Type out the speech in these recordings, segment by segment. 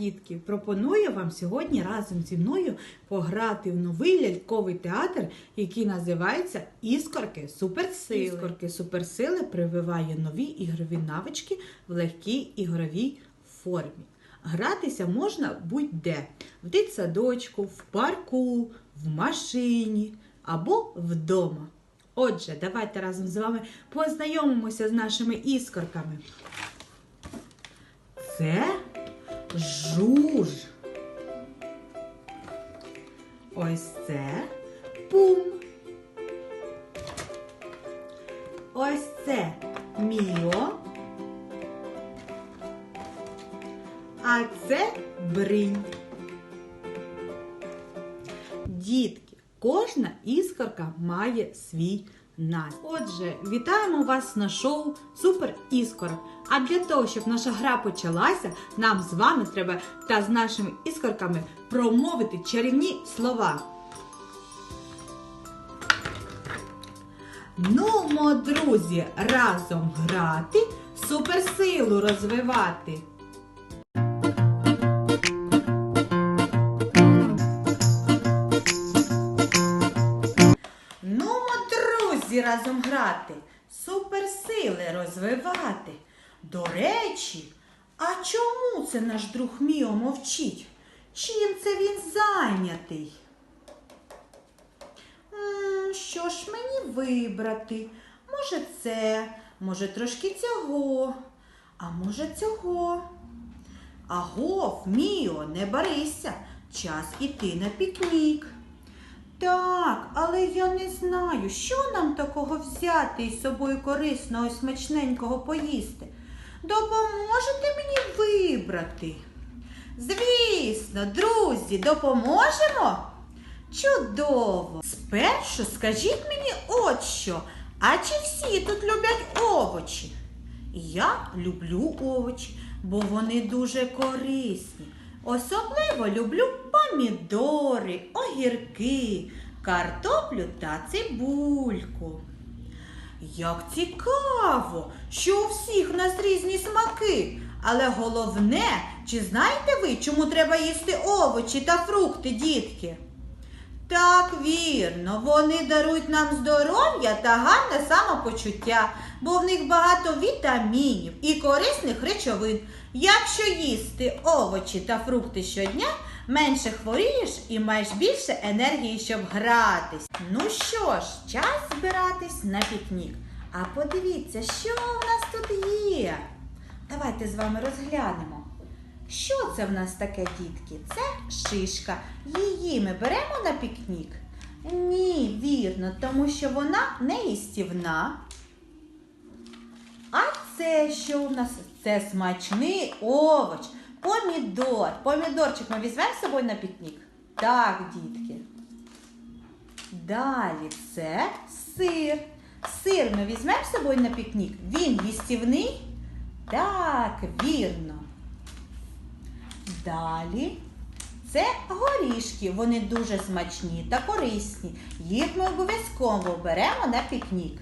дітки! Пропоную вам сьогодні разом зі мною пограти в новий ляльковий театр, який називається Іскорки Суперсили. Іскорки Суперсили прививає нові ігрові навички в легкій ігровій формі. Гратися можна будь-де: в дитсадочку, в парку, в машині або вдома. Отже, давайте разом з вами познайомимося з нашими іскорками. Це жуж. Ось це пум. Ось це міо. А це бринь. Дітки, кожна іскорка має свій настрій. Отже, вітаємо вас на шоу Супер Іскора. А для того, щоб наша гра почалася, нам з вами треба та з нашими іскорками промовити чарівні слова. Нумо, друзі, разом грати, суперсилу розвивати. Разом грати, суперсили розвивати. До речі, а чому це наш друг Міо мовчить? Чим це він зайнятий? Що ж мені вибрати? Може це, може трошки цього, а може цього. Агов, Міо, не барися, час іти на пікнік. Так, але я не знаю, що нам такого взяти із собою корисного і смачненького поїсти. Допоможете мені вибрати? Звісно, друзі, допоможемо? Чудово! Спершу скажіть мені от що, а чи всі тут люблять овочі? Я люблю овочі, бо вони дуже корисні. Особливо люблю помідори, огірки, картоплю та цибульку. Як цікаво, що у всіх нас різні смаки. Але головне, чи знаєте ви, чому треба їсти овочі та фрукти, дітки? Так, вірно, вони дарують нам здоров'я та гарне самопочуття, бо в них багато вітамінів і корисних речовин. Якщо їсти овочі та фрукти щодня, менше хворієш і маєш більше енергії, щоб гратись. Ну що ж, час збиратись на пікнік. А подивіться, що у нас тут є. Давайте з вами розглянемо. Що це в нас таке, дітки? Це шишка. Її ми беремо на пікнік? Ні, вірно, тому що вона не їстівна. А це що у нас? Це смачний овоч, помідор. Помідорчик ми візьмемо з собою на пікнік? Так, дітки. Далі це сир. Сир ми візьмемо з собою на пікнік. Він їстівний? Так, вірно. Далі це горішки. Вони дуже смачні та корисні. Їх ми обов'язково беремо на пікнік.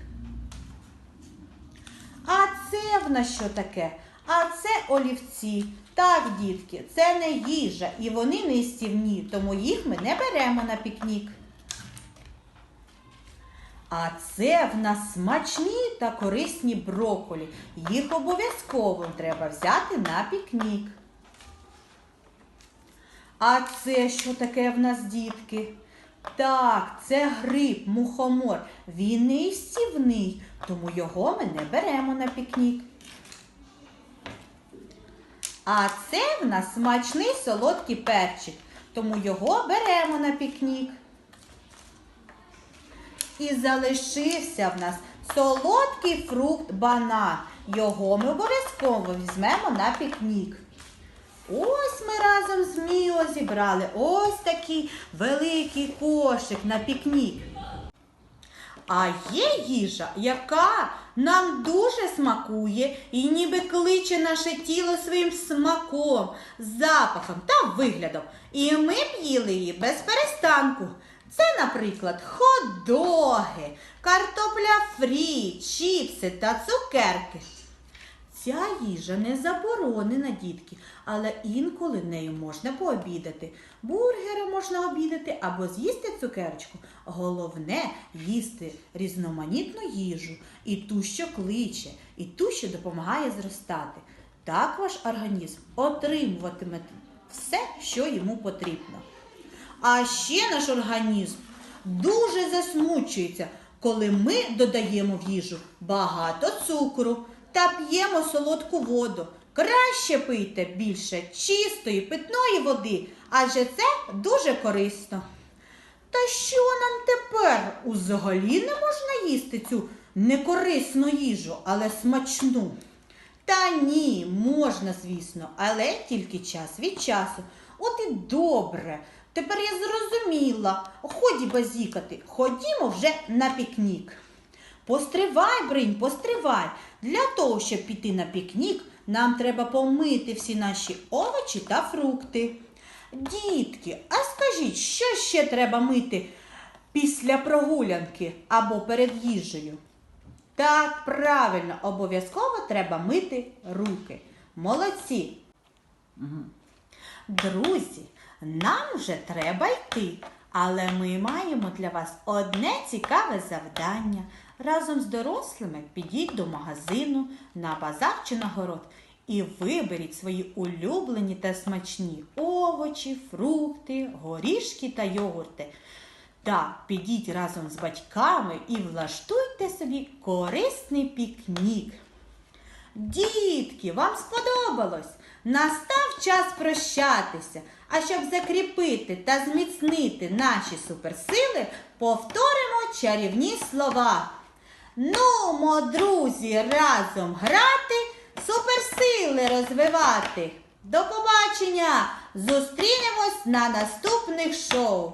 А це в нас що таке? А це олівці. Так, дітки, це не їжа і вони не стівні, тому їх ми не беремо на пікнік. А це в нас смачні та корисні броколі. Їх обов'язково треба взяти на пікнік. А це що таке в нас, дітки? Так, це гриб, мухомор. Він не істівний, тому його ми не беремо на пікнік. А це в нас смачний солодкий перчик, тому його беремо на пікнік. І залишився в нас солодкий фрукт банан. Його ми обов'язково візьмемо на пікнік. Ось ми разом з Міо зібрали ось такий великий кошик на пікнік. А є їжа, яка нам дуже смакує і ніби кличе наше тіло своїм смаком, запахом та виглядом. І ми б їли її без перестанку. Це, наприклад, хот-доги, картопля фрі, чіпси та цукерки. Ця їжа не заборонена, дітки, але інколи нею можна пообідати. Бургером можна обідати або з'їсти цукерочку. Головне їсти різноманітну їжу, і ту, що кличе, і ту, що допомагає зростати. Так ваш організм отримуватиме все, що йому потрібно. А ще наш організм дуже засмучується, коли ми додаємо в їжу багато цукру та п'ємо солодку воду. Краще пийте більше чистої питної води, адже це дуже корисно. Та що нам тепер? Узагалі не можна їсти цю некорисну їжу, але смачну. Та ні, можна, звісно, але тільки час від часу. От і добре. Тепер я зрозуміла. Ході базікати, ходімо вже на пікнік. Постривай, Бринь, постривай. Для того, щоб піти на пікнік, нам треба помити всі наші овочі та фрукти. Дітки, а скажіть, що ще треба мити після прогулянки або перед їжею? Так, правильно, обов'язково треба мити руки. Молодці. Друзі, нам вже треба йти, але ми маємо для вас одне цікаве завдання. Разом з дорослими підіть до магазину, на базар чи на город і виберіть свої улюблені та смачні овочі, фрукти, горішки та йогурти. Та підіть разом з батьками і влаштуйте собі корисний пікнік. Дітки, вам сподобалось? Настав час прощатися. А щоб закріпити та зміцнити наші суперсили, повторимо чарівні слова. Нумо, друзі, разом грати, суперсили розвивати. До побачення! Зустрінемось на наступних шоу!